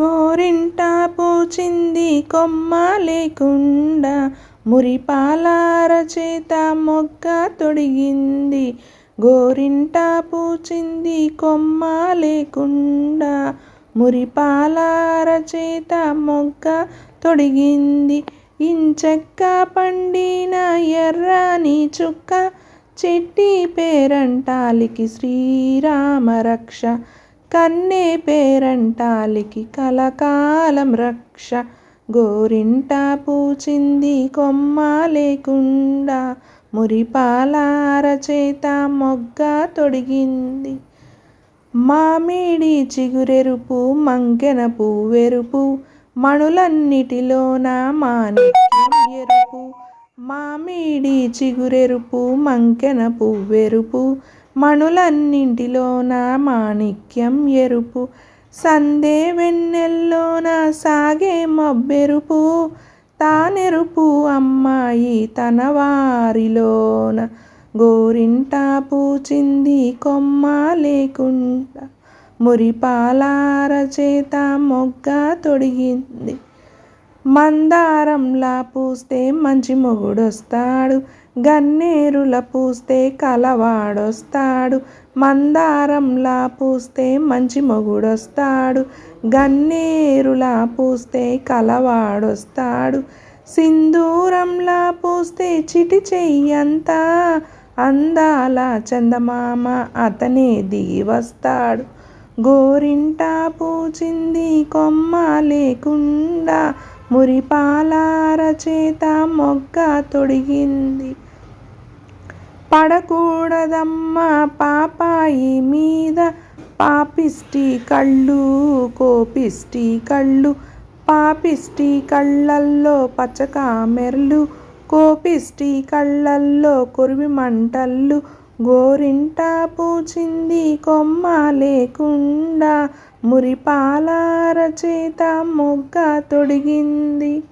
గోరింట పూచింది కొమ్మ లేకుండా మురిపాలార చేత మొగ్గ తొడిగింది. గోరింట పూచింది కొమ్మ లేకుండా మురిపాలార చేత మొగ్గ తొడిగింది. ఇంచక్క పండిన ఎర్రని చుక్క చెట్టి పేరంటాలికి శ్రీరామ రక్ష కన్నే పేరంటాలికి కలకాలం రక్ష గోరింట పూచింది కొమ్మ లేకుండా మురిపాల చేత మొగ్గ తొడిగింది. మామిడి చిగురెరుపు మంకెన పువ్వెరుపు మణులన్నిటిలోన మాణిక్యం ఎరుపు. మామిడి చిగురెరుపు మంకెన పువ్వెరుపు మణులన్నింటిలోన మాణిక్యం ఎరుపు. సందే వెన్నెల్లోన సాగే మబ్బెరుపు. తానెరుపు అమ్మాయి తన వారిలోన గోరింట పూచింది కొమ్మ లేకుండా. మురిపాలార చేత మొగ్గ తొడిగింది. మందారంలా పూస్తే మంచి మొగుడొస్తాడు. గన్నేరుల పూస్తే కలవాడొస్తాడు. మందారంలా పూస్తే మంచి మొగుడొస్తాడు. గన్నేరులా పూస్తే కలవాడొస్తాడు. సింధూరంలా పూస్తే చిటి చెయ్యంతా. అందాల చందమామ అతనే దిగి వస్తాడు గోరింట పూచింది కొమ్మ లేకుండా. మురిపాలార చేత మొగ్గ తొడిగింది. పడకూడదమ్మ పాపాయి మీద. పాపిష్టి కళ్ళు కోపిష్టి కళ్ళు. పాపిష్టి కళ్ళల్లో పచ్చకామెర్లు కోపిష్టి కళ్ళల్లో కురివి మంటళ్ళు. గోరింట పూచింది కొమ్మ లేకుండా మురిపాల చేత మొగ్గ తొడిగింది.